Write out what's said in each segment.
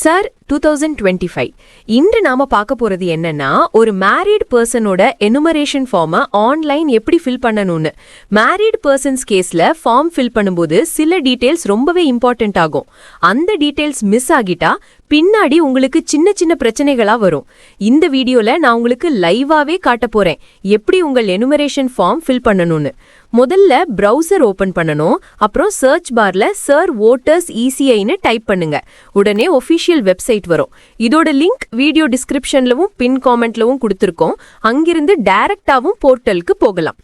Sir two thousand twenty five இன்று நாம பார்க்க போறது என்னன்னா ஒரு மேரீட் பர்சனோட எனுமரேஷன் ஃபார்மை ஆன்லைன் எப்படி ஃபில் பண்ணணும்னு. மேரிட் பர்சன்ஸ் கேஸ்ல ஃபார்ம் ஃபில் பண்ணும்போது சில டீடைல்ஸ் ரொம்பவே இம்பார்ட்டன்ட் ஆகும். அந்த டீடைல்ஸ் மிஸ் ஆகிட்டா பின்னாடி உங்களுக்கு சின்ன சின்ன பிரச்சனைகளா வரும். இந்த வீடியோல நான் உங்களுக்கு லைவாவே காட்ட போறேன். எப்படி உங்கள் எனுமரேஷன் ஃபார்ம் ஃபில் பண்ணணும்னு. முதல்ல ப்ரௌசர் ஓபன் பண்ணணும். அப்புறம் சர்ச் பார்ல சர் வோட்டர்ஸ் இசிஐன்னு டைப் பண்ணுங்க. உடனே ஒஃபிஷியல் வெப்சைட் வரும். இதோட லிங்க் வீடியோ டிஸ்கிரிப்ஷன்லவும் பின் காமெண்ட்லவும் கொடுத்துருக்கோம். அங்கிருந்து டைரக்டாவும் போர்ட்டலுக்கு போகலாம்.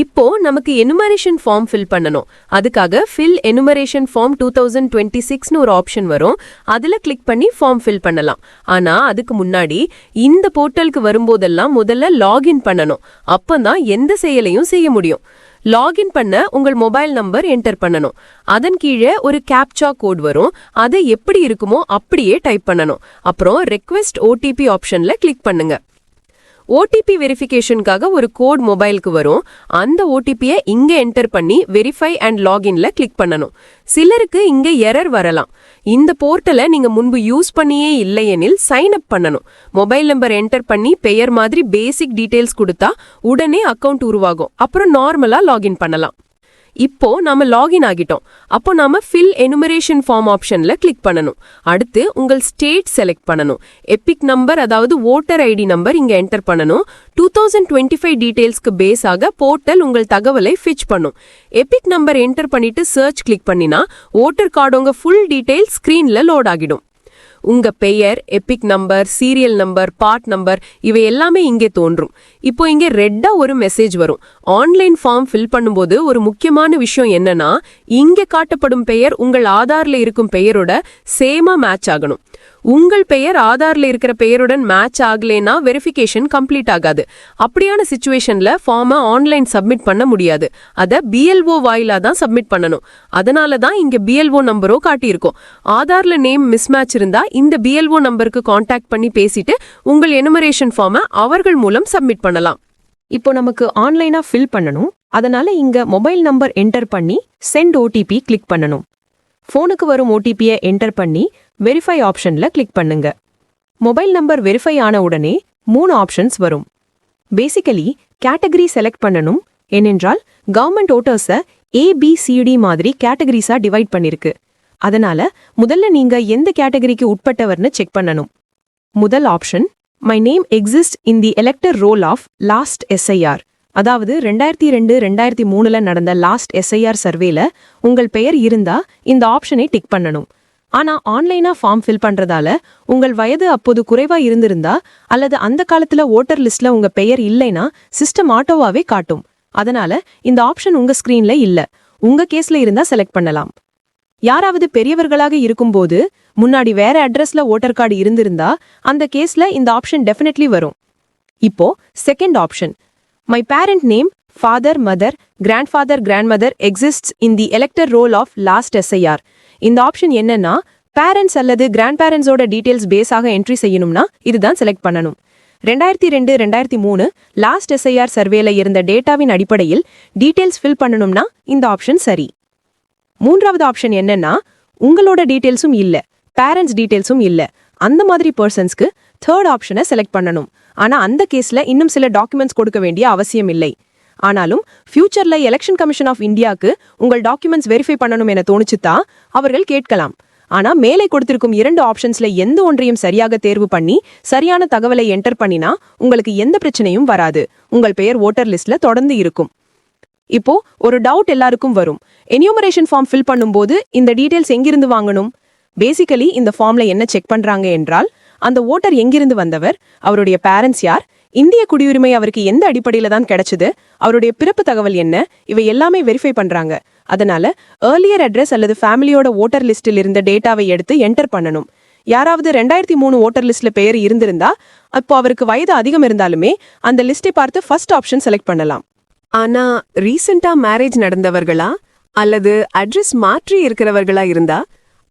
இப்போ நமக்கு எனுமரேஷன் ஃபார்ம் ஃபில் பண்ணணும். அதுக்காக fill enumeration form two thousand twenty சிக்ஸ்னு ஒரு ஆப்ஷன் வரும். அதுல கிளிக் பண்ணி ஃபார்ம் ஃபில் பண்ணலாம். ஆனா அதுக்கு முன்னாடி இந்த போர்ட்டலுக்கு வரும்போதெல்லாம் முதல்ல லாகின் பண்ணணும். அப்பதான் எந்த செயலையும் செய்ய முடியும். லாகின் பண்ண உங்கள் மொபைல் நம்பர் என்டர் பண்ணணும். அதன் கீழே ஒரு கேப்சா கோட் வரும். அதை எப்படி இருக்குமோ அப்படியே டைப் பண்ணணும். அப்புறம் ரெக்வெஸ்ட் ஓடிபி ஆப்ஷன்ல கிளிக் பண்ணுங்கள் ஓடிபி வெரிஃபிகேஷனுக்காக ஒரு கோட் மொபைலுக்கு வரும். அந்த ஓடிபியை இங்கே என்டர் பண்ணி வெரிஃபை அண்ட் லாகின்ல கிளிக் பண்ணணும். சிலருக்கு இங்கே எரர் வரலாம். இந்த போர்ட்டலை நீங்க முன்பு யூஸ் பண்ணியே இல்லையெனில் சைன் அப் பண்ணணும். மொபைல் நம்பர் என்டர் பண்ணி பெயர் மாதிரி பேசிக் டீட்டெயில்ஸ் கொடுத்தா உடனே அக்கவுண்ட் உருவாகும். அப்புறம் நார்மலா லாகின் பண்ணலாம். இப்போ நாம லாகின் ஆகிட்டோம். அப்போ நாம ஃபில் எனுமரேஷன் ஃபார்ம் ஆப்ஷன்ல கிளிக் பண்ணணும். அடுத்து உங்கள் ஸ்டேட் செலக்ட் பண்ணணும். எபிக் நம்பர் அதாவது ஓட்டர் ஐடி நம்பர் இங்க என்டர் பண்ணணும். டூ தௌசண்ட் டுவெண்ட்டி ஃபைவ் டீடைல்ஸ்க்கு பேஸ் ஆக போர்ட்டல் உங்கள் தகவலை ஃபிச் பண்ணும். எபிக் நம்பர் என்டர் பண்ணிட்டு சர்ச் கிளிக் பண்ணினா ஓட்டர் கார்டோங்க ஃபுல் டீடைல் ஸ்கிரீன்ல லோட் ஆகிடும். உங்க பெயர் EPIC number serial number part number இவை எல்லாமே இங்கே தோன்றும். இப்போ இங்கே ரெட்டா ஒரு மெசேஜ் வரும். ஆன்லைன் ஃபார்ம் ஃபில் பண்ணும்போது ஒரு முக்கியமான விஷயம் என்னன்னா இங்கே காட்டப்படும் பெயர் உங்கள் ஆதார்ல இருக்கும் பெயரோட சேமா மேட்ச் ஆகணும். உங்கள் பெயர் ஆதார்ல இருக்கிற பெயருடன் மேட்ச் ஆகலைன்னா வெரிஃபிகேஷன் கம்ப்ளீட் ஆகாது. அப்படியான சுச்சுவேஷன்ல ஃபார்மை ஆன்லைன் சப்மிட் பண்ண முடியாது. அதை பிஎல்ஓ வாயிலா தான் சப்மிட் பண்ணணும். அதனால தான் இங்க பிஎல்ஓ நம்பரோ காட்டியிருக்கோம். ஆதார்ல நேம் மிஸ்மேட்ச் இருந்தா இந்த பிஎல்ஓ நம்பருக்கு காண்டாக்ட் பண்ணி பேசிட்டு உங்கள் எனுமரேஷன் ஃபார்மை அவர்கள் மூலம் சப்மிட் பண்ணலாம். இப்போ நமக்கு ஆன்லைனா ஃபில் பண்ணணும். அதனால இங்க மொபைல் நம்பர் என்டர் பண்ணி சென்ட் ஓடிபி கிளிக் பண்ணணும். ஃபோனுக்கு வரும் ஓடிபியை என்டர் பண்ணி வெரிஃபை ஆப்ஷன்ல கிளிக் பண்ணுங்க. மொபைல் நம்பர் வெரிஃபை ஆன உடனே மூணு ஆப்ஷன்ஸ் வரும். பேசிக்கலி கேட்டகரி செலக்ட் பண்ணணும். ஏனென்றால் கவர்மெண்ட் ஓட்டர்ஸை ஏபிசிடி மாதிரி கேட்டகரிஸாக டிவைட் பண்ணிருக்கு. அதனால முதல்ல நீங்க எந்த கேட்டகரிக்கு உட்பட்டவர்னு செக் பண்ணணும். முதல் option my name exist in the elector roll of last SIR அதாவது ரெண்டாயிரத்தி ரெண்டு ரெண்டாயிரத்தி மூணுல நடந்த லாஸ்ட் எஸ்ஐஆர் சர்வேல உங்கள் பெயர் இருந்தா இந்த ஆப்ஷனை டிக் பண்ணணும். ஆனா ஆன்லைனா ஃபார்ம் ஃபில் பண்றதால உங்கள் வயது அப்போது குறைவா இருந்திருந்தா அல்லது அந்த காலத்துல ஓட்டர் லிஸ்ட்ல உங்க பெயர் இல்லைனா சிஸ்டம் ஆட்டோவாவே காட்டும். அதனால இந்த ஆப்ஷன் உங்க ஸ்கிரீன்ல இல்ல. உங்க கேஸ்ல இருந்தா செலக்ட் பண்ணலாம். யாராவது பெரியவர்களாக இருக்கும்போது முன்னாடி வேற அட்ரஸ்ல ஓட்டர் கார்டு இருந்திருந்தா அந்த கேஸ்ல இந்த ஆப்ஷன் டெஃபினெட்லி வரும். இப்போ second option my parent name father mother grandfather grandmother exist in the elector roll of last SIR இந்த ஆப்ஷன் என்னன்னா பேரண்ட்ஸ் அல்லது கிராண்ட் பேரண்ட்ஸோட டீடைல்ஸ் பேஸாக என்ட்ரி செய்யணும்னா இதுதான் செலக்ட் பண்ணணும். ரெண்டாயிரத்தி ரெண்டு ரெண்டாயிரத்தி மூணு லாஸ்ட் எஸ்ஐஆர் சர்வேல இருந்த டேட்டாவின் அடிப்படையில் டீடைல்ஸ் ஃபில் பண்ணணும்னா இந்த ஆப்ஷன் சரி. மூன்றாவது ஆப்ஷன் என்னன்னா உங்களோட டீடைல்ஸும் இல்லை பேரண்ட்ஸ் டீடைல்ஸும் இல்லை. அந்த மாதிரி பர்சன்ஸ்க்கு தேர்ட் ஆப்ஷனை செலக்ட் பண்ணணும். ஆனால் அந்த கேஸில் இன்னும் சில டாக்குமெண்ட்ஸ் கொடுக்க வேண்டிய அவசியம் இல்லை ஆனாலும் ஃபியூச்சர்ல எலெக்ஷன் கமிஷன் ஆஃப் இந்தியாக்கு உங்கள் டாக்குமெண்ட்ஸ் வெரிஃபை பண்ணணும் என தோணுச்சுத்தா அவர்கள் கேட்கலாம். ஆனா மேலே கொடுத்திருக்கும் இரண்டு ஆப்ஷன்ஸ்ல எந்த ஒன்றையும் சரியாக தேர்வு பண்ணி சரியான தகவலை என்டர் பண்ணினா உங்களுக்கு எந்த பிரச்சனையும் வராது. உங்கள் பெயர் ஓட்டர் லிஸ்ட்ல தொடர்ந்து இருக்கும். இப்போ ஒரு டவுட் எல்லாருக்கும் வரும். எனியூமரேஷன் ஃபார்ம் ஃபில் பண்ணும்போது இந்த டீடைல்ஸ் எங்கிருந்து வாங்கணும்? பேசிக்கலி இந்த ஃபார்ம்ல என்ன செக் பண்றாங்க என்றால் அந்த ஓட்டர் எங்கிருந்து வந்தவர் அவருடைய பேரண்ட்ஸ் யார் இந்திய குடியுரிமை அவருக்கு எந்த அடிப்படையில தான் கிடைச்சது? அவருடைய பிறப்பு தகவல் என்ன? இவை எல்லாமே வெரிஃபை பண்றாங்க. அதனால ஏர்லியர் அட்ரஸ் அல்லது ஃபேமிலியோட ஓட்டர் லிஸ்டில் இருந்த டேட்டாவை எடுத்து என்டர் பண்ணணும். யாராவது ரெண்டாயிரத்தி மூணு ஓட்டர் லிஸ்ட்ல பெயர் இருந்திருந்தா அப்போ அவருக்கு வயது அதிகம் இருந்தாலுமே அந்த லிஸ்டை பார்த்து ஃபர்ஸ்ட் ஆப்ஷன் செலக்ட் பண்ணலாம். ஆனா ரீசெண்டா மேரேஜ் நடந்தவர்களா? அல்லது அட்ரஸ் மாற்றி இருக்கிறவர்களா இருந்தா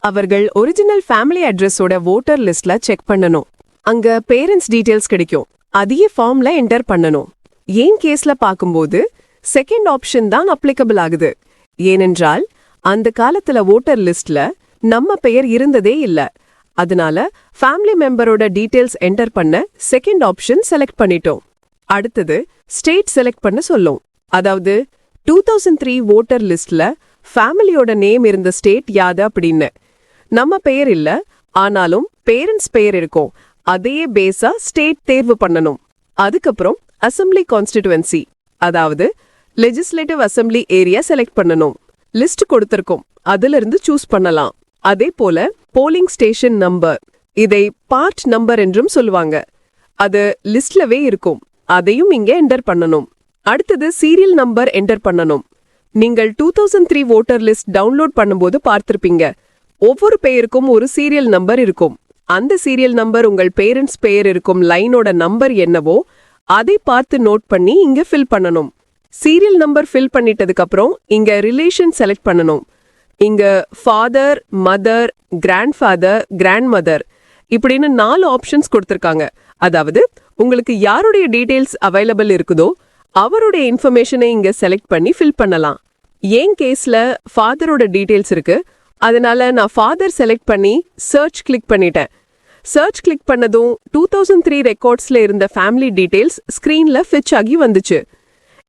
அவர்கள் ஒரிஜினல் ஃபேமிலி அட்ரஸோட ஓட்டர் லிஸ்ட்ல செக் பண்ணணும். அங்க பேரண்ட்ஸ் டீடைல்ஸ் கிடைக்கும். அதையே ஃபார்ம்ல என்டர் பண்ணணும். ஏன் கேஸ்ல பார்க்கும்போது செகண்ட் ஆப்ஷன் தான் அப்ளிகபிள் ஆகுது. ஏனென்றால் அந்த காலத்துல வோட்டர் லிஸ்ட்ல நம்ம பெயர் இருந்ததே இல்ல. அதனால ஃபேமிலி மெம்பரோட டீடைல்ஸ் என்டர் பண்ண செகண்ட் ஆப்ஷன் செலக்ட் பண்ணிட்டோம். அடுத்தது ஸ்டேட் செலக்ட் பண்ண சொல்லும். அதாவது டூ தௌசண்ட் த்ரீ ஓட்டர் லிஸ்ட்ல ஃபேமிலியோட நேம் இருந்த ஸ்டேட் யாது அப்படின்னு. நம்ம பெயர் இல்ல ஆனாலும் பேரண்ட்ஸ் பெயர் இருக்கும். அதையே பேஸா ஸ்டேட் தேர்வு பண்ணணும். அதுக்கப்புறம் அசெம்பிளி கான்ஸ்டிடுவன்சி அதாவது லெஜிஸ்லேட்டிவ் அசெம்பிளி ஏரியா செலக்ட் பண்ணணும். லிஸ்ட் கொடுத்திருக்கோம் அதுல இருந்து சூஸ் பண்ணலாம். அதே போல போலிங் ஸ்டேஷன் நம்பர் இதை பார்ட் நம்பர் என்றும் சொல்லுவாங்க. அது லிஸ்ட்லவே இருக்கும் அதையும் இங்க என்டர் பண்ணணும். அடுத்தது சீரியல் நம்பர் என்டர் பண்ணணும். நீங்கள் two thousand three voter list download பண்ணும்போது பார்த்திருப்பீங்க. ஒவ்வொரு பெயருக்கும் ஒரு சீரியல் நம்பர் இருக்கும். அந்த சீரியல் நம்பர் உங்கள் பேரண்ட்ஸ் பெயர் இருக்கும் லைனோட நம்பர் என்னவோ அதை பார்த்து நோட் பண்ணி இங்க ஃபில் பண்ணணும். சீரியல் நம்பர் ஃபில் பண்ணிட்டதுக்கு அப்புறம் இங்க ரிலேஷன் செலக்ட் பண்ணணும். இங்க father mother grandfather grandmother இப்படின்னு நாலு ஆப்ஷன்ஸ் கொடுத்துருக்காங்க. அதாவது உங்களுக்கு யாருடைய டீடைல்ஸ் அவைலபிள் இருக்குதோ அவருடைய இன்ஃபர்மேஷனை இங்க செலக்ட் பண்ணி ஃபில் பண்ணலாம். ஏன் கேஸ்ல ஃபாதரோட டீடைல்ஸ் இருக்கு? அதனால நான் ஃபாதர் செலக்ட் பண்ணி சர்ச் கிளிக் பண்ணிட்டேன். சர்ச் கிளிக் பண்ணதும் டூ தௌசண்ட் த்ரீ ரெக்கார்ட்ஸ்ல இருந்த ஃபேமிலி டீடைல்ஸ் ஸ்க்ரீன்ல ஃபிச் ஆகி வந்துச்சு.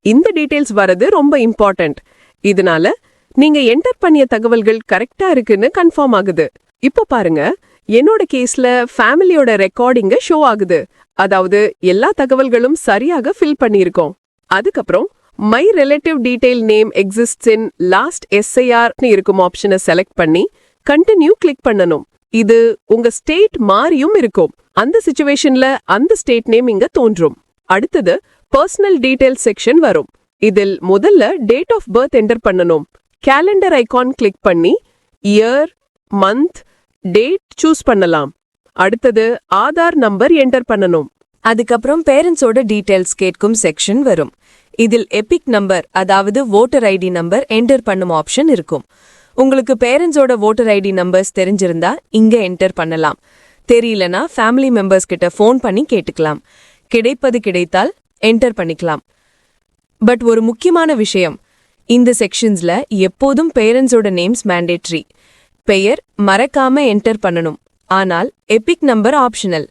இந்த டீடைல்ஸ் வரது ரொம்ப இம்பார்ட்டன்ட் இதனால நீங்க என்டர் பண்ணிய தகவல்கள் கரெக்டா இருக்குன்னு கன்ஃபார்ம் ஆகுது. இப்போ பாருங்க என்னோட கேஸ்ல ஃபேமிலியோட ரெக்கார்டிங்க ஷோ ஆகுது. அதாவது எல்லா தகவல்களும் சரியாக ஃபில் பண்ணியிருக்கோம். அதுக்கப்புறம் my relative detail name exists in last எஸ்ஐஆர்னு இருக்கும் ஆப்ஷனை செலக்ட் பண்ணி கண்டினியூ கிளிக் பண்ணணும். இது உங்க ஸ்டேட் மாறியும் இருக்கும். அந்த சிச்சுவேஷன்ல அந்த ஸ்டேட் நேம் இங்க தோன்றும். அடுத்தது பர்சனல் டீடைல் செக்ஷன் வரும். இதில் முதல்ல டேட் ஆஃப் பர்த் என்டர் பண்ணணும். கேலண்டர் ஐகான் கிளிக் பண்ணி இயர் மந்த் டேட் சூஸ் பண்ணலாம். அடுத்தது ஆதார் நம்பர் என்டர் பண்ணணும். அதுக்கப்புறம் பேரண்ட்ஸோட டீடைல்ஸ் கேட்கும் செக்ஷன் வரும். இதில் எபிக் நம்பர் அதாவது வோட்டர் ஐடி நம்பர் என்டர் பண்ணும் ஆப்ஷன் இருக்கும். உங்களுக்கு பேரண்ட்ஸோட வோட்டர் ஐடி நம்பர்ஸ் தெரிஞ்சிருந்தா இங்க என்டர் பண்ணலாம். தெரியலனா ஃபேமிலி மெம்பர்ஸ் கிட்ட ஃபோன் பண்ணி கேட்டுக்கலாம். கிடைப்பது கிடைத்தால் என்டர் பண்ணிக்கலாம். பட் ஒரு முக்கியமான விஷயம் இந்த செக்ஷன்ஸ்ல எப்போதும் பேரண்ட்ஸோட நேம்ஸ் மேண்டேட்ரி பெயர் மறக்காம என்டர் பண்ணணும். ஆனால் EPIC number optional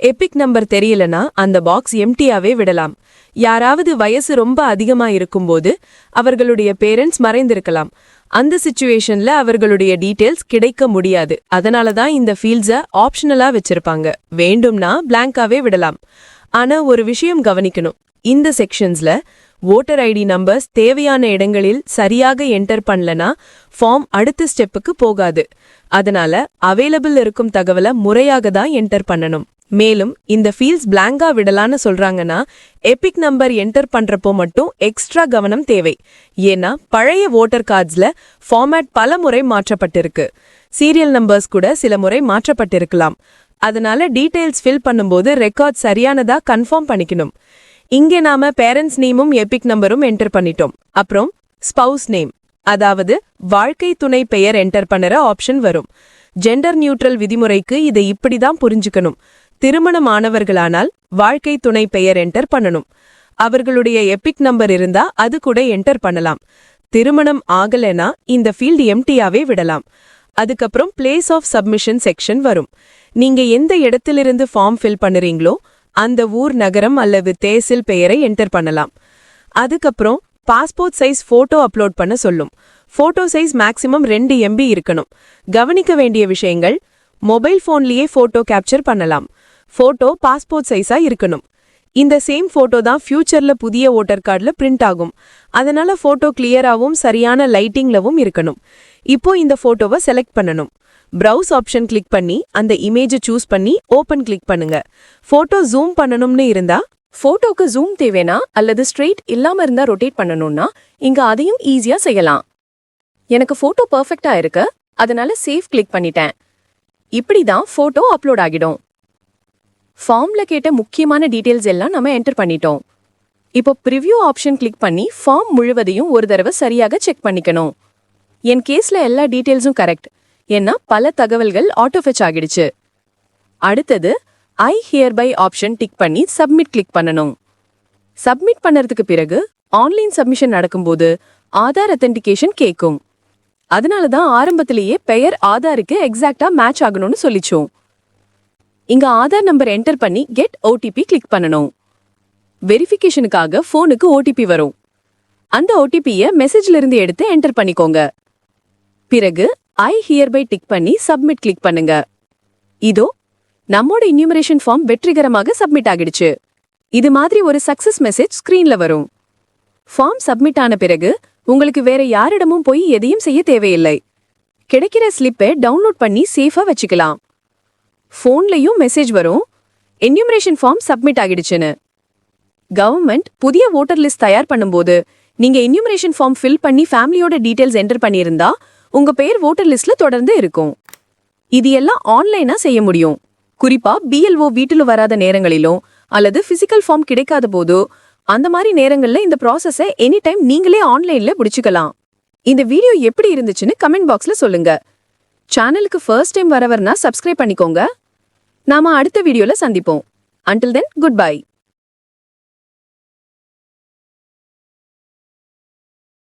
EPIC number தெரியலனா அந்த பாக்ஸ் எம்டியாவே விடலாம். யாராவது வயசு ரொம்ப அதிகமா இருக்கும்போது அவர்களுடைய பேரண்ட்ஸ் மறைந்திருக்கலாம். அந்த சுச்சுவேஷன்ல அவர்களுடைய டீட்டெயில்ஸ் கிடைக்க முடியாது. அதனால தான் இந்த ஃபீல்ட்ஸ ஆப்ஷனலா வச்சிருப்பாங்க. வேண்டும்னா பிளாங்காவே விடலாம். ஆனா ஒரு விஷயம் கவனிக்கணும். இந்த செக்ஷன்ஸ்ல வோட்டர் ஐடி நம்பர்ஸ் தேவையான இடங்களில் சரியாக என்டர் பண்ணலனா ஃபார்ம் அடுத்த ஸ்டெப்புக்கு போகாது. அதனால அவைலபிள் இருக்கும் தகவலை முறையாக தான் என்டர் பண்ணணும். மேலும் இந்த ஃபீல்ஸ் பிளாங்கா விடலான்னு சொல்றாங்கன்னா எபிக் நம்பர் என்டர் பண்றப்போ மட்டும் எக்ஸ்ட்ரா கவனம் தேவை. ஏன்னா பழைய வோட்டர் கார்ட்ஸ்ல ஃபார்மேட் பல முறை மாற்றப்பட்டிருக்கு. சீரியல் நம்பர்ஸ் கூட சில முறை மாற்றப்பட்டிருக்கலாம். அதனால டீடைல்ஸ் ஃபில் பண்ணும்போது ரெக்கார்ட் சரியானதா கன்ஃபார்ம் பண்ணிக்கணும். இங்கே நாம பேரண்ட்ஸ் நேமும் எபிக் நம்பரும் என்டர் பண்ணிட்டோம். அப்புறம் ஸ்பவுஸ் நேம் அதாவது வாழ்க்கை துணை பெயர் என்டர் பண்ணுற ஆப்ஷன் வரும். ஜெண்டர் நியூட்ரல் விதிமுறைக்கு இதை இப்படிதான் புரிஞ்சுக்கணும். திருமணமானவர்களானால் வாழ்க்கை துணை பெயர் என்டர் பண்ணணும். அவர்களுடைய எபிக் நம்பர் இருந்தா அது கூட என்டர் பண்ணலாம். திருமணம் ஆகலைனா இந்த ஃபீல்டு எம்டியாவே விடலாம். அதுக்கப்புறம் பிளேஸ் ஆஃப் சப்மிஷன் செக்ஷன் வரும். நீங்க எந்த இடத்திலிருந்து ஃபார்ம் ஃபில் பண்ணுறீங்களோ அந்த ஊர் நகரம் அல்லது தேசில் பெயரை என்டர் பண்ணலாம். அதுக்கப்புறம் பாஸ்போர்ட் சைஸ் போட்டோ அப்லோட் பண்ண சொல்லும். போட்டோ சைஸ் மேக்ஸிமம் ரெண்டு எம்பி இருக்கணும். கவனிக்க வேண்டிய விஷயங்கள் மொபைல் ஃபோன்லயே போட்டோ கேப்சர் பண்ணலாம். ஃபோட்டோ பாஸ்போர்ட் சைஸா இருக்கணும். இந்த சேம் ஃபோட்டோ தான் ஃபியூச்சர்ல புதிய ஓட்டர் கார்டுல பிரிண்ட் ஆகும். அதனால ஃபோட்டோ கிளியராவும் சரியான லைட்டிங்லவும் இருக்கணும். இப்போ இந்த ஃபோட்டோவை செலக்ட் பண்ணணும். ப்ரௌஸ் ஆப்ஷன் கிளிக் பண்ணி அந்த இமேஜை சூஸ் பண்ணி ஓப்பன் கிளிக் பண்ணுங்க. ஃபோட்டோ ஜூம் பண்ணணும்னு இருந்தா ஃபோட்டோக்கு ஜூம் தேவைனா அல்லது ஸ்ட்ரெயிட் இல்லாம இருந்தா ரொட்டேட் பண்ணணும்னா இங்க அதையும் ஈஸியா செய்யலாம். எனக்கு ஃபோட்டோ பெர்ஃபெக்ட்டா இருக்கு அதனால சேவ் கிளிக் பண்ணிட்டேன். இப்படிதான் ஃபோட்டோ அப்லோட் ஆகிடும். ஃபார்ம்ல கேட்ட முக்கியமான டீட்டெயில்ஸ் எல்லாம் நம்ம என்டர் பண்ணிட்டோம். இப்போ ப்ரிவ்யூ ஆப்ஷன் கிளிக் பண்ணி ஃபார்ம் முழுவதையும் ஒரு தடவை சரியாக செக் பண்ணிக்கணும். என் கேஸில் எல்லா டீட்டெயில்ஸும் கரெக்ட் ஏன்னா பல தகவல்கள் ஆட்டோ ஃபெச் ஆகிடுச்சு. அடுத்தது I hereby option tick பண்ணி சப்மிட் கிளிக் பண்ணணும். சப்மிட் பண்ணறதுக்கு பிறகு ஆன்லைன் சப்மிஷன் நடக்கும்போது ஆதார் அத்தன்டிகேஷன் கேட்கும். அதனால தான் ஆரம்பத்திலேயே பெயர் ஆதாருக்கு எக்ஸாக்ட்டா மேட்ச் ஆகணும்னு சொல்லிச்சோம். இங்க ஆதார் நம்பர் என்டர் பண்ணி கெட் ஓடிபி கிளிக் பண்ணணும். வெரிஃபிகேஷனுக்காக ஃபோனுக்கு ஓடிபி வரும். அந்த ஓடிபியை மெசேஜ்ல இருந்து எடுத்து என்டர் பண்ணிக்கோங்க. பிறகு ஐ ஹியர் பை டிக் பண்ணி சப்மிட் கிளிக் பண்ணுங்க. இதோ நம்மோட இன்யூமரேஷன் ஃபார்ம் வெற்றிகரமாக சப்மிட் ஆகிடுச்சு. இது மாதிரி ஒரு சக்சஸ் மெசேஜ் ஸ்கிரீன்ல வரும். ஃபார்ம் சப்மிட் ஆன பிறகு உங்களுக்கு வேற யாரிடமும் போய் எதையும் செய்ய தேவையில்லை. கிடைக்கிற ஸ்லிப்பை டவுன்லோட் பண்ணி சேஃபா வச்சுக்கலாம். ஃபோன்லயும் மெசேஜ் வரும். என்யூமரேஷன் ஃபார்ம் சப்மிட் ஆகிடுச்சுன்னு. கவர்மெண்ட் புதிய ஓட்டர் லிஸ்ட் தயார் பண்ணும்போது நீங்க என்யூமரேஷன் ஃபார்ம் ஃபில் பண்ணி ஃபேமிலியோட டீடைல்ஸ் என்டர் பண்ணியிருந்தா உங்க பேர் ஓட்டர் லிஸ்ட்ல தொடர்ந்து இருக்கும். இது எல்லாம் ஆன்லைனா செய்ய முடியும். குறிப்பா பிஎல்ஓ வீட்டில் வராத நேரங்களிலும் அல்லது பிசிக்கல் ஃபார்ம் கிடைக்காத போதோ அந்த மாதிரி நேரங்கள்ல இந்த ப்ராசஸை எனி டைம் நீங்களே ஆன்லைன்ல முடிச்சுக்கலாம் இந்த வீடியோ எப்படி இருந்துச்சுன்னு கமெண்ட் பாக்ஸ்ல சொல்லுங்க. சேனலுக்கு ஃபர்ஸ்ட் டைம் வரவர்னா சப்ஸ்கிரைப் பண்ணிக்கோங்க. நாம அடுத்த வீடியோல சந்திப்போம். Until then good bye